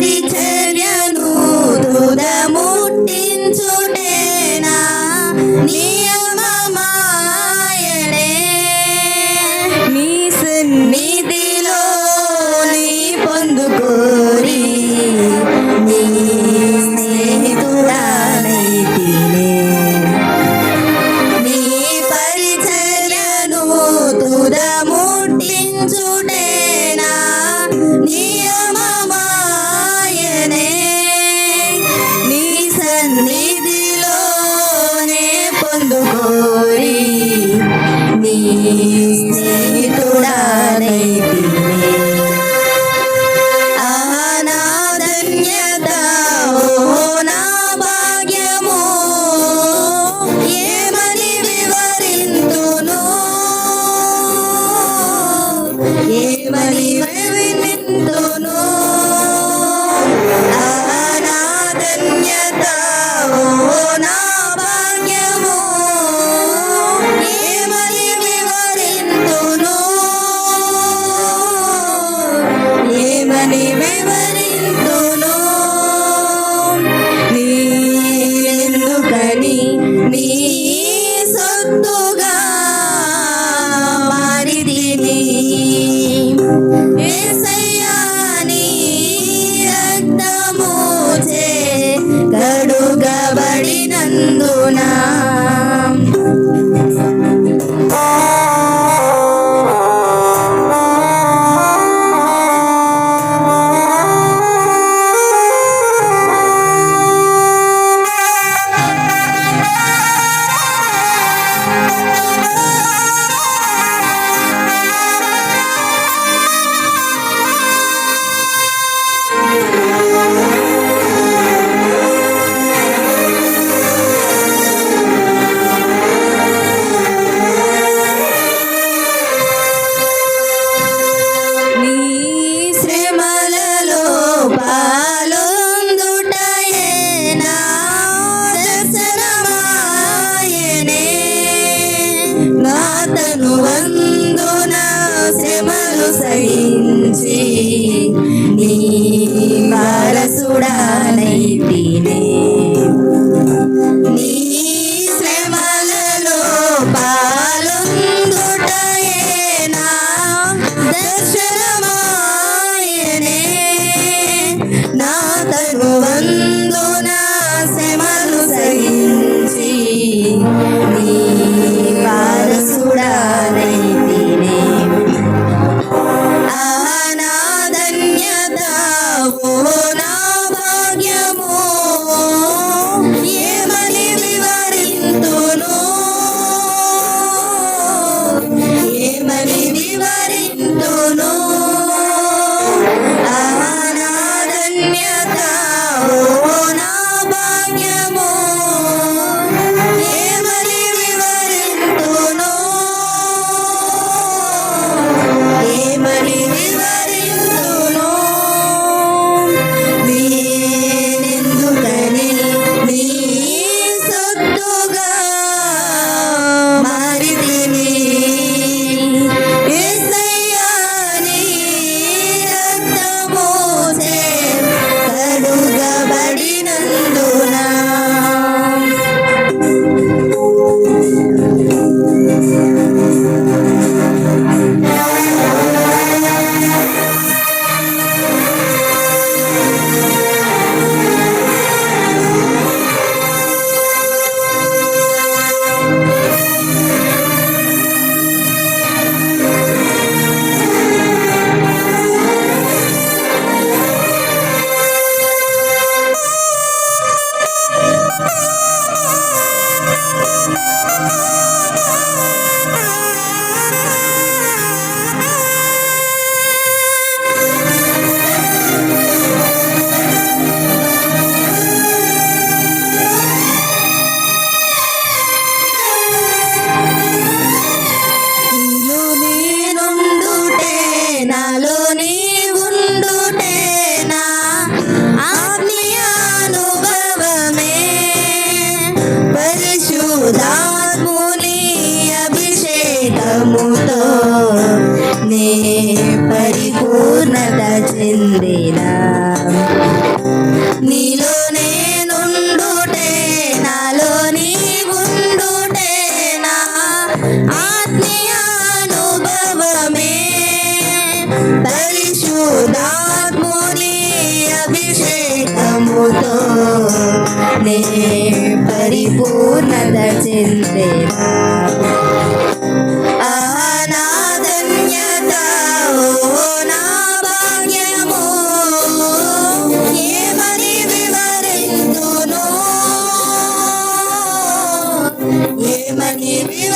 ready to నిండినా నీలో నేనుండుటే నాలో నీ ఉండుటే నా ఆత్మీయానుభవమే పరిశుధాత్ముని అభిషేకముతో పరిపూర్ణత చెందేనా? ты на небе.